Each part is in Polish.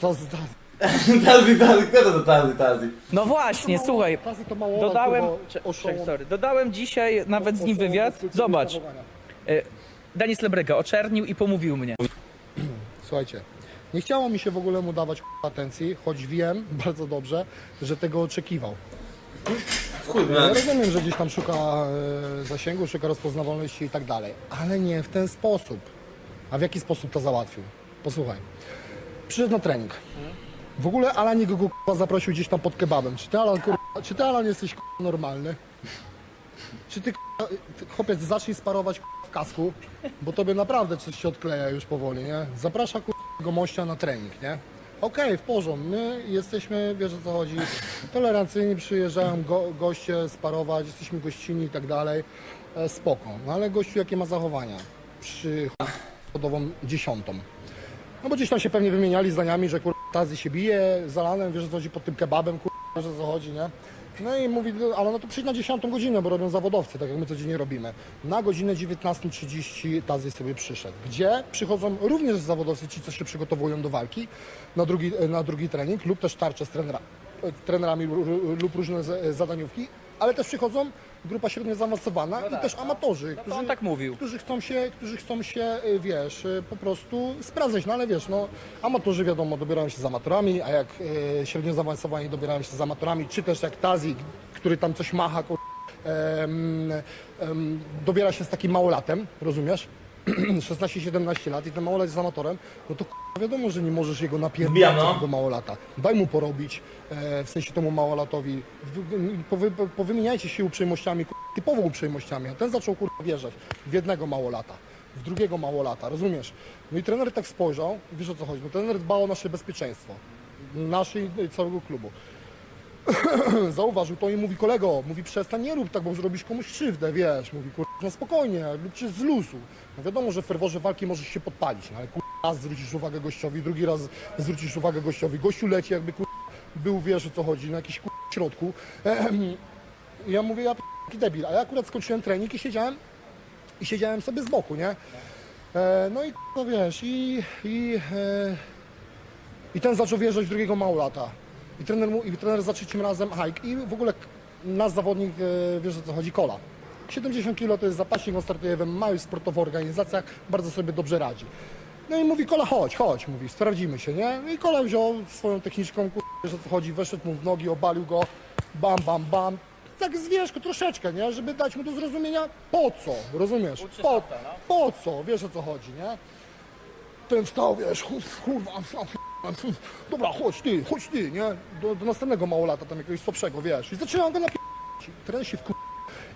To, to, Tazi, tazi, kto to to tazi, tazi? No właśnie, słuchaj. Tazy to mało Dodałem, kurwa, cze- oszołom- czekaj, sorry, dodałem dzisiaj nawet z nim oszołom wywiad. Zobacz, zachowania. e, Denis Lebrega oczernił i pomówił mnie. Słuchajcie, nie chciało mi się w ogóle mu dawać kurwa, atencji, choć wiem bardzo dobrze, że tego oczekiwał. Chuj, Ja man. rozumiem, że gdzieś tam szuka e, zasięgu, szuka rozpoznawalności i tak dalej, ale nie w ten sposób. A w jaki sposób to załatwił? Posłuchaj. Przyszedł na trening. W ogóle Alan go kurwa, zaprosił gdzieś tam pod kebabem. Czy ty Alan, kurwa, czy ty, Alan jesteś kurwa, normalny? Czy ty, kurwa, ty, chłopiec, zacznij sparować kurwa, w kasku, bo tobie naprawdę coś się odkleja już powoli, nie? Zaprasza kurwa, gomościa na trening, nie? Okej, w porządku, my jesteśmy, wiesz o co chodzi, tolerancyjni, przyjeżdżają go, goście sparować, jesteśmy gościnni i tak dalej, e, spoko. No ale gościu jakie ma zachowania przy chodową dziesiątą? No bo gdzieś tam się pewnie wymieniali zdaniami, że kur... Tazy się bije, z wiesz co chodzi, pod tym kebabem, kur... wiesz o co chodzi, nie? No i mówi, ale no to przyjdź na 10 godzinę, bo robią zawodowcy, tak jak my codziennie robimy. Na godzinę 19.30 Tazy sobie przyszedł. Gdzie przychodzą również zawodowcy, ci co się przygotowują do walki na drugi, na drugi trening lub też tarcze z trenera, e, trenerami lu- lu- lub różne z- zadaniówki, ale też przychodzą grupa średnio zaawansowana i też amatorzy, No to on tak mówił. którzy chcą się, którzy chcą się, y, wiesz, y, po prostu sprawdzać, no ale wiesz, no amatorzy wiadomo dobierają się z amatorami, a jak y, średnio zaawansowani dobierają się z amatorami, czy też jak Tazi, który tam coś macha, kur... em, em, dobiera się z takim małolatem, rozumiesz? 16-17 lat i ten małolat jest amatorem, no to k***a, wiadomo, że nie możesz jego napierdolić Wbijam, no. małolata. Daj mu porobić, e, w sensie temu małolatowi. W- Powy, powymieniajcie się uprzejmościami, k***a, typowo uprzejmościami. A ten zaczął kurwa wjeżdżać w jednego małolata, w drugiego małolata, rozumiesz? No i trener tak spojrzał, wiesz o co chodzi, no trener dba o nasze bezpieczeństwo, naszej i całego klubu. Zauważył to i mówi kolego, mówi przestań, nie rób tak, bo zrobisz komuś krzywdę, wiesz, mówi kurwa, no spokojnie, lubcie z luzu. No wiadomo, że w ferworze walki możesz się podpalić, no ale kurwa, raz zwrócisz uwagę gościowi, drugi raz zwrócisz uwagę gościowi, gościu leci jakby kurwa, był, wiesz o co chodzi, na jakiś kurwa, środku. Ja mówię, ja taki debil, a ja akurat skończyłem trening i siedziałem, i siedziałem sobie z boku, nie? E, no i no wiesz, i, i, e, i ten zaczął wjeżdżać drugiego małolata. I trener, mu, i trener za trzecim razem hike. I w ogóle nasz zawodnik, e, wiesz o co chodzi, kola. 70 kg to jest zapaśnik, on startuje w małych sportowych organizacjach, bardzo sobie dobrze radzi. No i mówi, kola chodź, chodź, mówi, sprawdzimy się, nie? I kola wziął swoją techniczką, kur- wiesz o co chodzi, weszedł mu w nogi, obalił go, bam, bam, bam. Tak z wierzchu troszeczkę, nie? Żeby dać mu do zrozumienia, po co, rozumiesz? Po, po co, wiesz o co chodzi, nie? ten wstał, wiesz, kurwa, dobra, chodź ty, chodź ty, nie? Do, do następnego małolata, tam jakiegoś słabszego, wiesz. I zaczynam go napi***. Trener się wkur...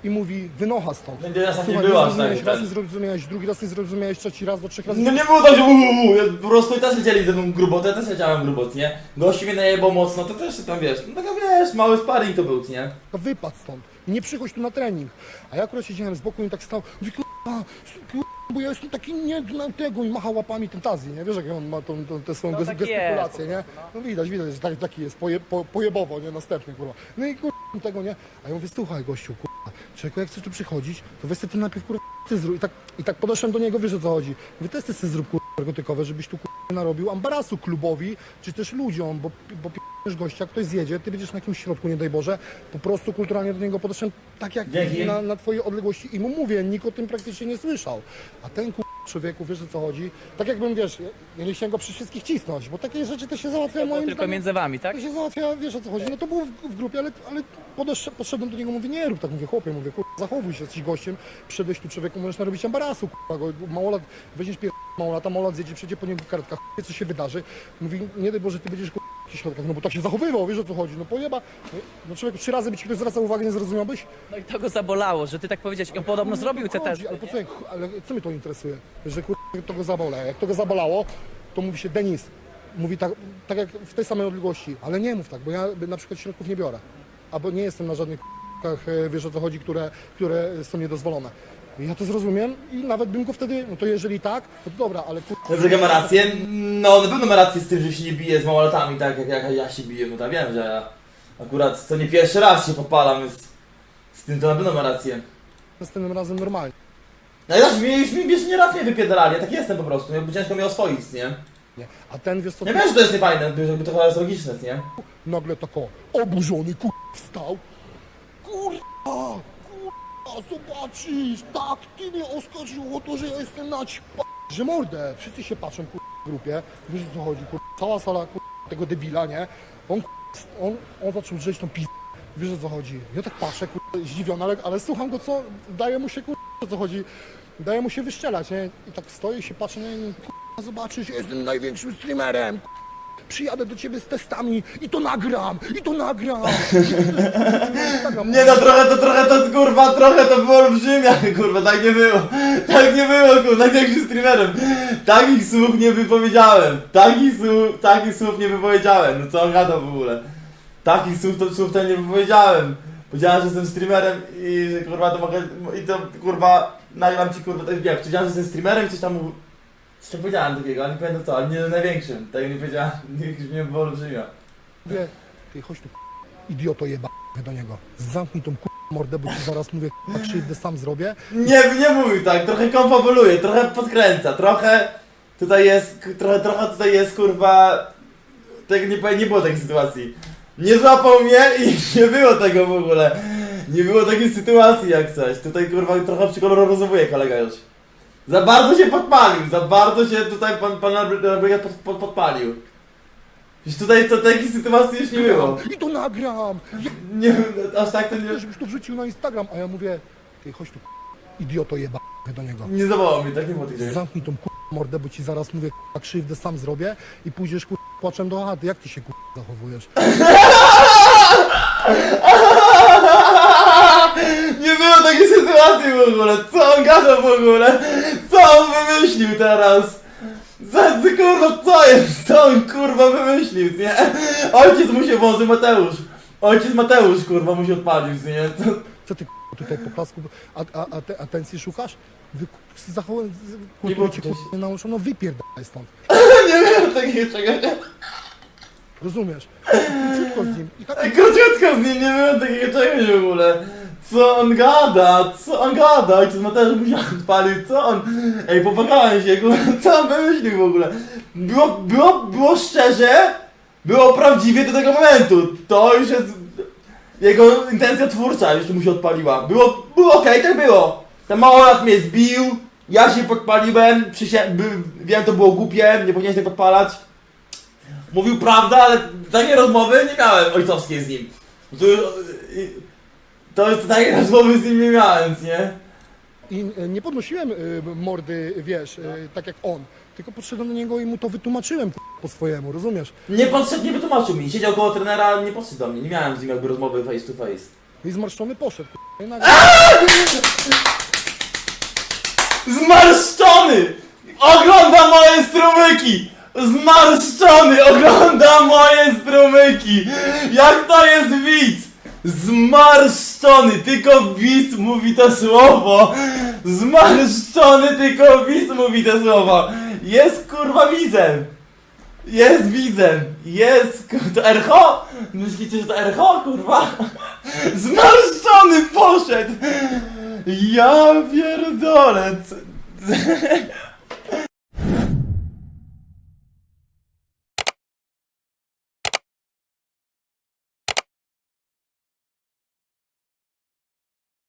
i mówi, wynocha stąd. Będzie raz tak nie aż zrozumiałeś, tak, raz tak. nie zrozumiałeś, drugi raz nie zrozumiałeś, trzeci raz do trzech razy. No nie było tak, że uuu, ja po prostu też wiedzieli ze mną grubo, to ja też wiedziałem grubo, nie? Gości mnie najebał mocno, to też tam wiesz, no taka wiesz, mały sparring to był, nie? To wypadł stąd. Nie przychodź tu na trening. A ja akurat siedziałem z boku i tak stał, mówi, kurwa, kurwa, bo ja jestem taki nie na tego i macha łapami ten Tazi, nie? Wiesz, jak on ma tą, tą, tę swoją No tak gestykulację, jest, nie? No widać, widać, że taki, taki jest, poje, po, pojebowo, nie? Następny, kurwa. No i kurwa, tego, nie? A ja mówię, słuchaj, gościu, kurwa, człowieku, jak chcesz tu przychodzić, to weź sobie ty najpierw, kurwa, ty zrób. I tak, I tak podeszłem do niego, wiesz, o co chodzi. Mówię, testy sobie zrób, kurwa, narkotykowe, żebyś tu, kurwa, narobił ambarasu klubowi, czy też ludziom, bo, bo p***esz gościa, ktoś zjedzie, ty będziesz na jakimś środku, nie daj Boże, po prostu kulturalnie do niego podeszłem tak jak na, na twojej odległości i mu mówię, nikt o tym praktycznie nie słyszał. A ten ku... człowieku, wiesz o co chodzi? Tak jakbym, wiesz, ja- nie chciałem go przy wszystkich cisnąć, bo takie rzeczy to się załatwia moim tylko zdaniem. między wami, tak? To się załatwia, wiesz o co chodzi. No to było w, w grupie, ale, ale podesz, podszedłem do niego, mówię, nie rób tak, mówię, chłopie, mówię, kur... zachowuj się, jesteś gościem, przyszedłeś tu człowieku, możesz narobić ambarasu, kurwa, małolat, weźmiesz pier... małolata, małolat zjedzie, przyjdzie po niego karetka, chuj, co się wydarzy. Mówi, nie daj Boże, ty będziesz kur... jakichś środkach, no bo tak się zachowywał, wiesz o co chodzi, no pojeba. No, no człowieku, trzy razy by ci ktoś zwracał uwagę, nie zrozumiałbyś? No i to go zabolało, że ty tak powiedziałeś. On podobno Chuj, zrobił no te testy. Ale po co, ale co mnie to interesuje? Że kur... to go zabolało. Jak to go zabolało, to mówi się Denis. Mówi tak, tak jak w tej samej odległości, ale nie mów tak, bo ja na przykład środków nie biorę. Albo nie jestem na żadnych k***kach, e, wiesz o co chodzi, które, które są niedozwolone. Ja to zrozumiem i nawet bym go wtedy, no to jeżeli tak, no to dobra, ale kur... Dobrze, ma rację. No, na pewno ma rację z tym, że się nie bije z małolatami, tak jak, jak ja się biję, no to wiem, że ja akurat to nie pierwszy raz się popalam, więc z tym to na pewno ma rację. następnym razem normalnie. No i też mi, już mi wiesz, nie raz mnie wypierdalali, ja tak jestem po prostu, jakby ciężko mnie oswoić, nie? nie? A ten, wiesz co, Nie wiem, że to jest niefajne, żeby to chyba jest logiczne, nie? nagle tako oburzony, kur... wstał. Kurwa, zobaczysz, tak, ty mnie oskarżyło o to, że ja jestem na ćpa... Że mordę, wszyscy się patrzą, kur... w grupie, wiesz o co chodzi, kur... cała sala, kur... tego debila, nie? On, kur... on, on zaczął drzeć tą pizdę, wiesz o co chodzi. Ja tak patrzę, kur... zdziwiony, ale, ale słucham go, co, daje mu się, kur... o co chodzi, daje mu się wyszczelać, nie? I tak stoję się patrzę, nie? Kur... zobaczysz, jestem największym streamerem, Przyjadę do ciebie z testami i to nagram, i to nagram. Nie no, trochę to, trochę to, kurwa, trochę to było olbrzymia, kurwa, tak nie było. Tak nie było, kurwa, największym streamerem. Takich słów nie wypowiedziałem. Takich słów, takich słów nie wypowiedziałem. No co on gada w ogóle? Takich słów to, słów to nie wypowiedziałem. Powiedziałem, że jestem streamerem i że kurwa to mogę, i to kurwa, nagram ci kurwa, tak wiem, powiedziałem, że jestem streamerem i coś tam tam powiedziałem takiego, ale nie pamiętam co, ale nie największym. Tak nie powiedziałem, nie, nie było olbrzymia. Mówię, ty chodź tu, idioto jeba, do niego. Zamknij tą k***, mordę, bo ci zaraz mówię, k***a, krzywdę sam zrobię. Nie, nie mówił tak, trochę konfabuluje, trochę podkręca, trochę tutaj jest, k- trochę, trochę tutaj jest kurwa, tego nie, powiem- nie było takiej sytuacji. Nie złapał mnie i nie było tego w ogóle. Nie było takiej sytuacji jak coś. Tutaj kurwa trochę przykoloryzowuje kolega już. Za bardzo się podpalił, za bardzo się tutaj pan, pan Albrecht pod, pod, podpalił. Już tutaj to takiej sytuacji już nie było. I to nagram, Nie, aż tak to nie, żebyś to wrzucił na Instagram. A ja mówię, ty chodź tu, k***, idioto jeba, do niego. nie zawołał mnie, tak nie było rzeczy. Zamknij tą k***, mordę, bo ci zaraz mówię, k***a, krzywdę sam zrobię i pójdziesz k***, płaczem do chaty. Jak ty się k***, zachowujesz? Nie było takiej sytuacji w ogóle. Co on gadał w ogóle? Co on wymyślił teraz? Co, co kurwa, co jest? Co on kurwa wymyślił, nie? Ojciec mu się wozy, Mateusz. Ojciec Mateusz kurwa mu się odpalił, nie? To... Co ty k***, tutaj po klasku, a, a, a te, atencji szukasz? Wy, zachowuj, Nie było kulturę ci czegoś. k***, nie no wypierdalaj stąd. Nie wiem takiego czegoś. Rozumiesz? Króciutko z nim. I tak Króciutko z nim, nie wiem takiego czegoś w ogóle. Co on gada? Co on gada? Ojciec Mateusz mu się odpalił, co on... Ej, popakałem się, kurwa, co on wymyślił w ogóle? Było, było, było szczerze, było prawdziwie do tego momentu. To już jest... Jego intencja twórcza już mu się odpaliła. Było, było okej, tak było. Ten małolat mnie zbił, ja się podpaliłem, przysię... by, wiem, to było głupie, nie powinienem się tak podpalać. Mówił prawdę, ale takiej rozmowy nie miałem ojcowskiej z nim. To, to jest takiej rozmowy z nim nie miałem, nie? I e, nie podnosiłem y, mordy, wiesz, y, tak jak on. Tylko podszedłem do niego i mu to wytłumaczyłem po swojemu, rozumiesz? Nie podszedł, nie wytłumaczył mi. Siedział koło trenera, nie podszedł do mnie. Nie miałem z nim jakby rozmowy face to face. I zmarszczony poszedł. k***. I nagle, Zmarszczony! Ogląda moje strumyki! Zmarszczony! Ogląda moje strumyki! Jak to jest widz? Zmarszczony! Tylko widz mówi to słowo! Zmarszczony! Tylko widz mówi te słowa! Jest kurwa widzem! Jest widzem! Jest... To Ercho? Myślicie, że to Ercho, kurwa? Zmarszczony poszedł! Ja pierdolę!